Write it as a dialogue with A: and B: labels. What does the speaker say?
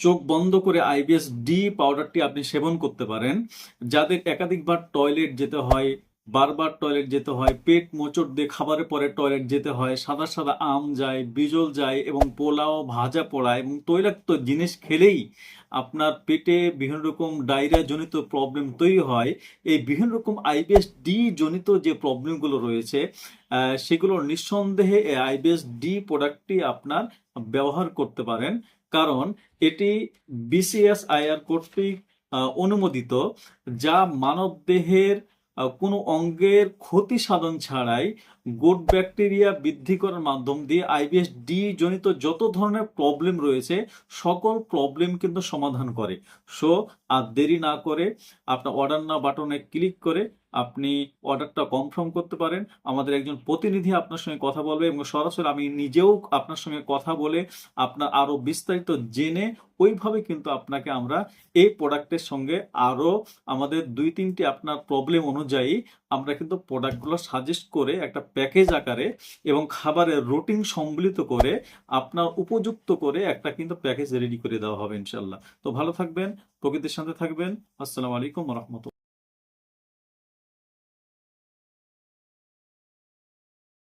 A: চোখ বন্ধ করে আইবিএস ডি পাউডারটি আপনি সেবন করতে পারেন যাদের একাধিকবার টয়লেট যেতে হয় বারবার টয়লেট যেতে হয়, পেট মোচড় দিয়ে খাবারের পরে টয়লেট যেতে হয়, সাদা সাদা আম যায়, বিজল যায় এবং পোলাও, ভাজা পোড়া এবং তৈলাক্ত জিনিস খেলেই আপনার পেটে বিভিন্ন রকম ডায়রিয়া জনিত প্রবলেম তৈরি হয়। এই বিভিন্ন রকম আইবিএস ডি জনিত যে প্রবলেমগুলো রয়েছে সেগুলো নিঃসন্দেহে এই আইবিএস ডি প্রোডাক্টটি আপনার ব্যবহার করতে পারেন। কারণ এটি বিসিএস আইআর কর্তৃক অনুমোদিত, যা মানব দেহের কোনো অঙ্গের ক্ষতি সাধন ছাড়াই গুড ব্যাকটেরিয়া বৃদ্ধি করার মাধ্যম দিয়ে আইবিএস ডি জনিত যত ধরনের প্রবলেম রয়েছে, সকল প্রবলেম কিন্তু সমাধান করে। সো আর দেরি না করে আপনার অর্ডার না বাটনে ক্লিক করে আপনি অর্ডারটা কনফার্ম করতে পারেন। আমাদের একজন প্রতিনিধি আপনার সঙ্গে কথা বলবে এবং সরাসরি আমি নিজেও আপনার সঙ্গে কথা বলে আপনার আরও বিস্তারিত জেনে ওইভাবে কিন্তু আপনাকে আমরা এই প্রোডাক্টের সঙ্গে আরও আমাদের দুই তিনটি আপনার প্রবলেম অনুযায়ী আমরা কিন্তু প্রোডাক্টগুলো সাজেস্ট করে একটা প্যাকেজ আকারে এবং খাবারের রুটিন সম্মিলিত করে আপনার উপযুক্ত করে একটা কিন্তু প্যাকেজ রেডি করে দেওয়া হবে ইনশাল্লাহ তো ভালো থাকবেন, প্রকৃতির সাথে থাকবেন। আসসালামু আলাইকুম রহমতুল্লাহ।